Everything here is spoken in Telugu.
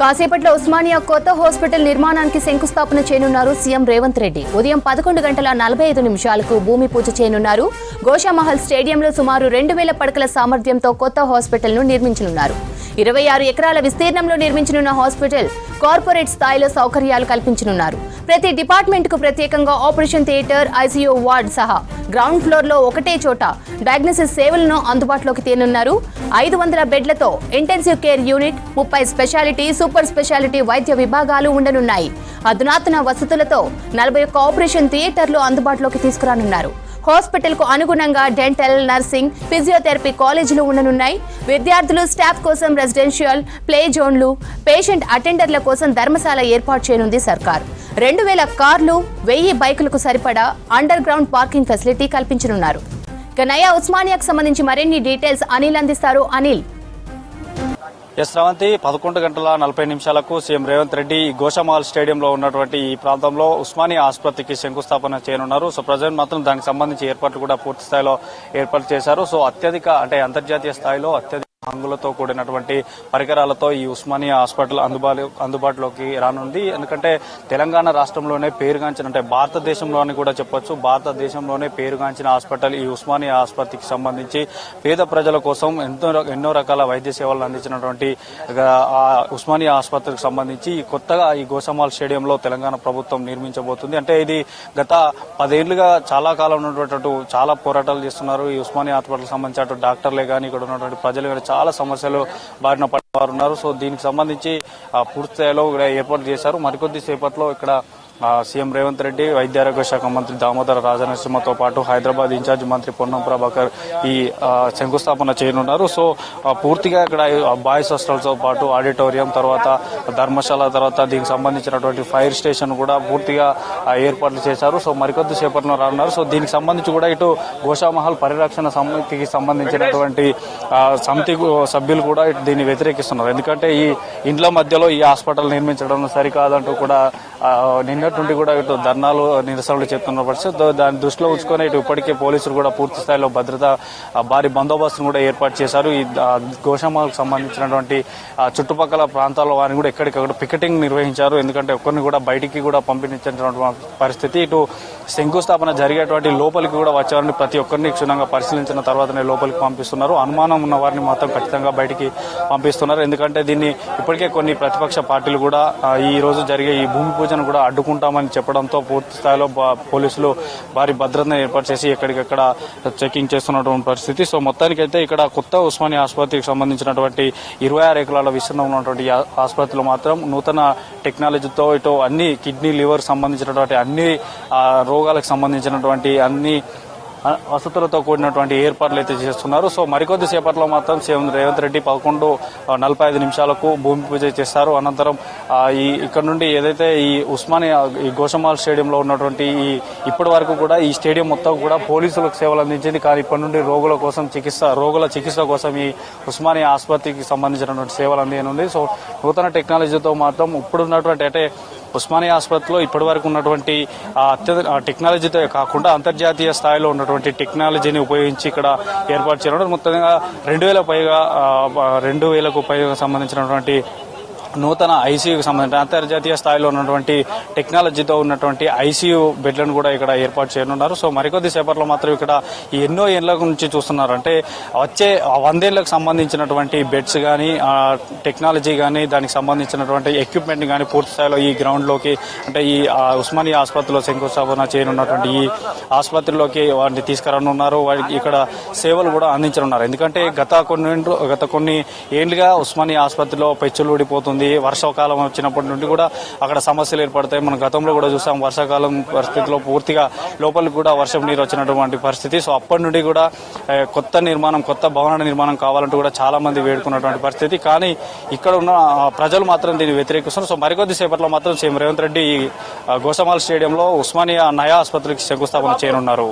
కాసేపట్లో ఉస్మానియా కొత్త హాస్పిటల్ నిర్మాణానికి శంకుస్థాపన చేయనున్నారు సీఎం రేవంత్ రెడ్డి. ఉదయం పదకొండు గంటల నలభై ఐదు నిమిషాలకు భూమి పూజ చేయనున్నారు. గోషామహల్ స్టేడియంలో సుమారు రెండు వేల పడకల సామర్థ్యంతో కొత్త హాస్పిటల్ను నిర్మించనున్నారు. ఇరవై ఆరు ఎకరాల విస్తీర్ణంలో నిర్మించనున్న హాస్పిటల్ కార్పొరేట్ స్థాయిలో సౌకర్యాలు కల్పించనున్నారు. ప్రతి డిపార్ట్మెంట్కు ప్రత్యేకంగా ఆపరేషన్ థియేటర్ ఐసీయూ వార్డ్ సహా గ్రౌండ్ ఫ్లోర్లో ఒకటే చోట డయాగ్నోసిస్ సేవలను అందుబాటులోకి తేనున్నారు. ఐదు వందల బెడ్లతో ఇంటెన్సివ్ కేర్ యూనిట్ ముప్పై స్పెషాలిటీ సూపర్ స్పెషాలిటీ వైద్య విభాగాలు ఉండనున్నాయి. అధునాతన వసతులతో నలభై ఒక్క ఆపరేషన్ థియేటర్లు అందుబాటులోకి తీసుకురానున్నారు. హాస్పిటల్కు అనుగుణంగా డెంటల్ నర్సింగ్ ఫిజియోథెరపీ కాలేజీలు ఉండనున్నాయి. విద్యార్థులు స్టాఫ్ కోసం రెసిడెన్షియల్ ప్లే జోన్లు పేషెంట్ అటెండర్ల కోసం ధర్మశాల ఏర్పాటు చేయనుంది సర్కార్. రెండు వేల కార్లు వెయ్యి బైకులకు సరిపడా అండర్ గ్రౌండ్ పార్కింగ్ ఫెసిలిటీ కల్పించనున్నారు. ఇక నయా ఉస్మానియాకు సంబంధించి మరిన్ని డీటెయిల్స్ అనిల్ అందిస్తారు. అనిల్. ఎస్ పదకొండు గంటల నలభై నిమిషాలకు సీఎం రేవంత్ రెడ్డి గోషమాల్ స్టేడియంలో ఉన్నటువంటి ఈ ప్రాంతంలో ఉస్మానియా ఆసుపత్రికి శంకుస్థాపన చేయనున్నారు. సో ప్రజెంట్ మాత్రం దానికి సంబంధించి ఏర్పాట్లు కూడా పూర్తి స్థాయిలో ఏర్పాటు చేశారు. సో అత్యధిక అంటే అంతర్జాతీయ స్థాయిలో అత్యధిక హంగులతో కూడినటువంటి పరికరాలతో ఈ ఉస్మానియా హాస్పిటల్ అందుబాటు అందుబాటులోకి రానుంది. ఎందుకంటే తెలంగాణ రాష్ట్రంలోనే పేరుగాంచిన అంటే భారతదేశంలోని కూడా చెప్పొచ్చు భారతదేశంలోనే పేరుగాంచిన హాస్పిటల్ ఈ ఉస్మానియా ఆసుపత్రికి సంబంధించి పేద ప్రజల కోసం ఎంతో ఎన్నో రకాల వైద్య సేవలను అందించినటువంటి ఉస్మానియా ఆసుపత్రికి సంబంధించి కొత్తగా ఈ గోసమాల్ స్టేడియంలో తెలంగాణ ప్రభుత్వం నిర్మించబోతుంది. అంటే ఇది గత పదేళ్ళుగా చాలా కాలం ఉన్నటువంటి చాలా పోరాటాలు చేస్తున్నారు. ఈ ఉస్మానియా హాస్పిటల్ సంబంధించిన డాక్టర్లే కానీ ఇక్కడ ఉన్నటువంటి ప్రజలు కానీ చాలా సమస్యలు బారిన పడేవారు ఉన్నారు. సో దీనికి సంబంధించి ఆ, పూర్తి స్థాయిలో ఏర్పాటు చేశారు. మరికొద్ది సేపట్లో ఇక్కడ సీఎం రేవంత్ రెడ్డి వైద్య ఆరోగ్య శాఖ మంత్రి దామోదర రాజనరసింహతో పాటు హైదరాబాద్ ఇన్ఛార్జ్ మంత్రి పొన్నం ప్రభాకర్ ఈ శంకుస్థాపన చేయనున్నారు. సో పూర్తిగా ఇక్కడ బాయ్స్ హాస్టల్తో పాటు ఆడిటోరియం తర్వాత ధర్మశాల తర్వాత దీనికి సంబంధించినటువంటి ఫైర్ స్టేషన్ కూడా పూర్తిగా ఏర్పాట్లు చేశారు. సో మరికొద్ది సేపట్లో రానున్నారు. సో దీనికి సంబంధించి కూడా ఇటు గోషామహల్ పరిరక్షణ సమితికి సంబంధించినటువంటి సమితి సభ్యులు కూడా ఇటు దీన్ని వ్యతిరేకిస్తున్నారు. ఎందుకంటే ఈ ఇండ్ల మధ్యలో ఈ హాస్పిటల్ నిర్మించడం సరికాదంటూ కూడా నిన్నటి నుండి కూడా ఇటు ధర్నాలు నిరసనలు చెప్తున్న పరిస్థితి. దాన్ని దృష్టిలో ఉంచుకొని ఇటు ఇప్పటికే పోలీసులు కూడా పూర్తి స్థాయిలో భద్రత భారీ బందోబస్తును కూడా ఏర్పాటు చేశారు. ఈ ఆ, గోషామాలకు సంబంధించినటువంటి చుట్టుపక్కల ప్రాంతాల వారిని కూడా ఎక్కడికక్కడ పికెటింగ్ నిర్వహించారు. ఎందుకంటే ఒక్కరిని కూడా బయటికి కూడా పంపించినటువంటి పరిస్థితి. ఇటు శంకుస్థాపన జరిగేటువంటి లోపలికి కూడా వచ్చేవారిని ప్రతి ఒక్కరిని క్షుణ్ణంగా పరిశీలించిన తర్వాతనే లోపలికి పంపిస్తున్నారు. అనుమానం ఉన్న వారిని మాత్రం ఖచ్చితంగా బయటికి పంపిస్తున్నారు. ఎందుకంటే దీన్ని ఇప్పటికే కొన్ని ప్రతిపక్ష పార్టీలు కూడా ఈ రోజు జరిగే ఈ భూమి ఆలోచన కూడా అడ్డుకుంటామని చెప్పడంతో పూర్తి స్థాయిలో పోలీసులు భారీ భద్రతను ఏర్పాటు చేసి ఎక్కడికక్కడ చెకింగ్ చేస్తున్నటువంటి పరిస్థితి. సో మొత్తానికైతే ఇక్కడ కొత్త ఉస్మానియా ఆసుపత్రికి సంబంధించినటువంటి ఇరవై ఆరు ఎకరాల విస్తీర్ణం ఉన్నటువంటి ఆసుపత్రిలో మాత్రం నూతన టెక్నాలజీతో ఇటు అన్ని కిడ్నీ లివర్ సంబంధించినటువంటి అన్ని రోగాలకు సంబంధించినటువంటి అన్ని వసతులతో కూడినటువంటి ఏర్పాట్లు అయితే చేస్తున్నారు. సో మరికొద్ది సేపట్లో మాత్రం సీఎం రేవంత్ రెడ్డి పదకొండు నలభై ఐదు నిమిషాలకు భూమి పూజ చేస్తారు. అనంతరం ఈ ఇక్కడ నుండి ఏదైతే ఈ ఉస్మానియా ఈ గోషమాల్ స్టేడియంలో ఉన్నటువంటి ఈ ఇప్పటి వరకు కూడా ఈ స్టేడియం మొత్తం కూడా పోలీసులకు సేవలు అందించింది. కానీ ఇప్పటి నుండి రోగుల కోసం చికిత్స రోగుల చికిత్స కోసం ఈ ఉస్మానియా ఆసుపత్రికి సంబంధించినటువంటి సేవలు అందించనుంది సో నూతన టెక్నాలజీతో మాత్రం ఇప్పుడున్నటువంటి అంటే ఉస్మానియా ఆసుపత్రిలో ఇప్పటివరకు ఉన్నటువంటి అత్యధిక టెక్నాలజీతో కాకుండా అంతర్జాతీయ స్థాయిలో ఉన్నటువంటి టెక్నాలజీని ఉపయోగించి ఇక్కడ ఏర్పాటు చేయడం మొత్తంగా రెండు వేల పైగా రెండు వేలకు పైగా సంబంధించినటువంటి నూతన ఐసీయూకి సంబంధించిన అంతర్జాతీయ స్థాయిలో ఉన్నటువంటి టెక్నాలజీతో ఉన్నటువంటి ఐసీయూ బెడ్లను కూడా ఇక్కడ ఏర్పాటు చేయనున్నారు. సో మరికొద్ది సేపట్లో మాత్రం ఇక్కడ ఎన్నో ఏళ్ళ నుంచి చూస్తున్నారు అంటే వచ్చే వందేళ్ళకు సంబంధించినటువంటి బెడ్స్ కానీ టెక్నాలజీ కానీ దానికి సంబంధించినటువంటి ఎక్విప్మెంట్ కానీ పూర్తి స్థాయిలో ఈ గ్రౌండ్లోకి అంటే ఈ ఉస్మానియా ఆసుపత్రిలో శంకుస్థాపన చేయనున్నటువంటి ఈ ఆసుపత్రిలోకి వాటిని తీసుకురానున్నారు. వారికి ఇక్కడ సేవలు కూడా అందించనున్నారు. ఎందుకంటే గత కొన్ని గత కొన్ని ఏండ్లుగా ఉస్మానియా ఆసుపత్రిలో పెచ్చులు ఊడిపోతుంది. వర్షాకాలం వచ్చినప్పటి నుండి కూడా అక్కడ సమస్యలు ఏర్పడతాయి. మనం గతంలో కూడా చూసాం వర్షాకాలం పరిస్థితిలో పూర్తిగా లోపలికి కూడా వర్షం నీరు వచ్చినటువంటి పరిస్థితి. సో అప్పటి నుండి కూడా కొత్త నిర్మాణం కొత్త భవన నిర్మాణం కావాలంటూ కూడా చాలా మంది వేడుకున్నటువంటి పరిస్థితి. కానీ ఇక్కడ ఉన్న ప్రజలు మాత్రం దీన్ని వ్యతిరేకిస్తున్నారు. సో మరికొద్ది సేపట్లో మాత్రం సీఎం రేవంత్ రెడ్డి గోసమాల్ స్టేడియంలో ఉస్మానియా నయా ఆసుపత్రికి శంకుస్థాపన చేయనున్నారు.